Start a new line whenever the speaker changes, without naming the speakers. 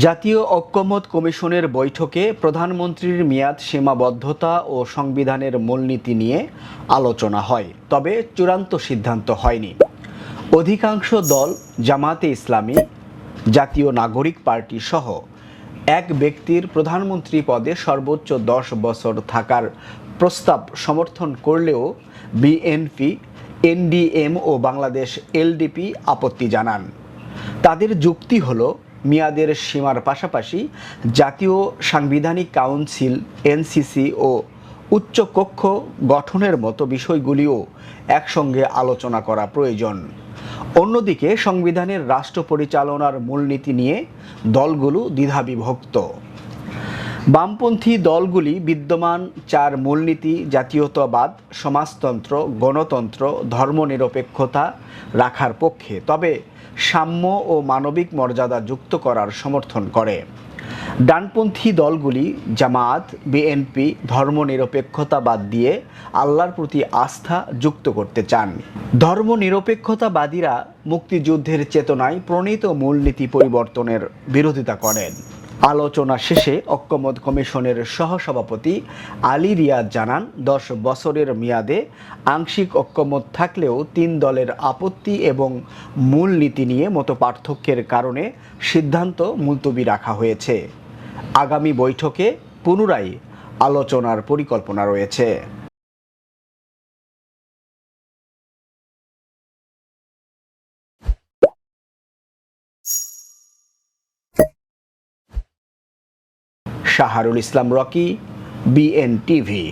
জাতীয় ঐক্যমত কমিশনের বৈঠকে প্রধানমন্ত্রীর মেয়াদ সীমাবদ্ধতা ও সংবিধানের মূলনীতি নিয়ে আলোচনা হয়, তবে চূড়ান্ত সিদ্ধান্ত হয়নি। অধিকাংশ দল জামাতে ইসলামী, জাতীয় নাগরিক পার্টি সহ এক ব্যক্তির প্রধানমন্ত্রী পদে সর্বোচ্চ দশ বছর থাকার প্রস্তাব সমর্থন করলেও বিএনপি, এনডিএম ও বাংলাদেশ এলডিপি আপত্তি জানান। তাদের যুক্তি হলো মেয়াদের সীমার পাশাপাশি জাতীয় সাংবিধানিক কাউন্সিল, এনসিসি ও উচ্চকক্ষ গঠনের মতো বিষয়গুলিও একসঙ্গে আলোচনা করা প্রয়োজন। অন্যদিকে সংবিধানের রাষ্ট্র পরিচালনার মূলনীতি নিয়ে দলগুলো দ্বিধাবিভক্ত। বামপন্থী দলগুলি বিদ্যমান চার মূলনীতি, জাতীয়তাবাদ, সমাজতন্ত্র, গণতন্ত্র, ধর্মনিরপেক্ষতা রাখার পক্ষে, তবে সাম্য ও মানবিক মর্যাদা যুক্ত করার সমর্থন করে। ডানপন্থী দলগুলি জামায়াত, বিএনপি ধর্মনিরপেক্ষতা বাদ দিয়ে আল্লাহর প্রতি আস্থা যুক্ত করতে চান। ধর্মনিরপেক্ষতাবাদীরা মুক্তিযুদ্ধের চেতনায় প্রণীত মূলনীতি পরিবর্তনের বিরোধিতা করেন। আলোচনা শেষে ঐক্যমত কমিশনের সহসভাপতি আলী রিয়াদ জানান, দশ বছরের মেয়াদে আংশিক ঐক্যমত থাকলেও তিন দলের আপত্তি এবং মূলনীতি নিয়ে মতো পার্থক্যের কারণে সিদ্ধান্ত মুলতবি রাখা হয়েছে। আগামী বৈঠকে পুনরায় আলোচনার পরিকল্পনা রয়েছে। Shaharul Islam Rocky BN TV